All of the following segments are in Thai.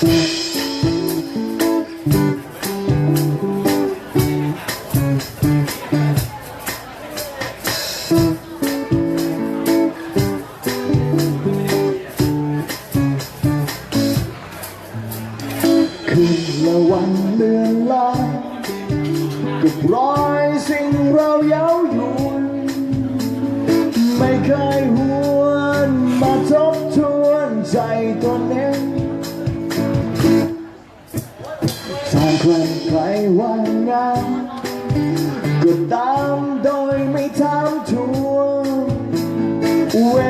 คืนละวันเลือนลายกับรอยสิ่งเราเย้ายวนไม่เคย ใครใครวันนั้นก็ตามโดยไม่ถามทวง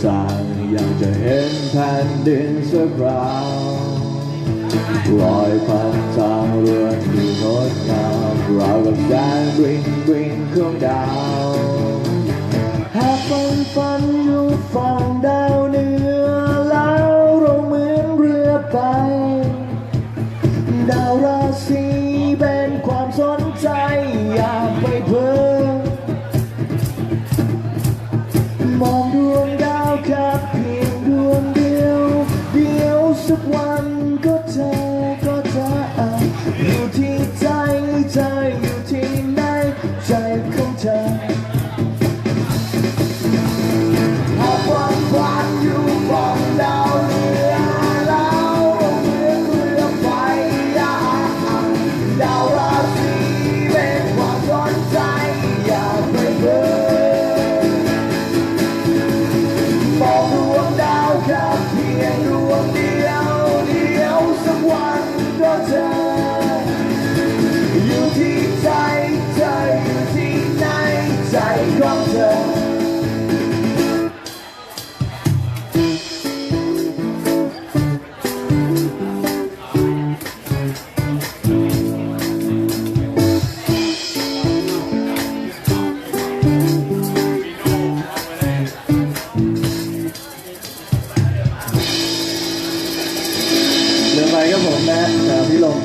หนทางอยากจะเห็นแผ่นดินสักคราวรอยพันทางเรือที่งดงามราวกับแสงบริงบริงของดาวหากฝันฝันอยู่ฝั่งดาวเหนือแล้วเราเหมือนเรือไป ดาวราศีเป็นความสนใจอย่าไปเพ้อม อยู่ เรื่องอะไรก็ผมนะพี่ลง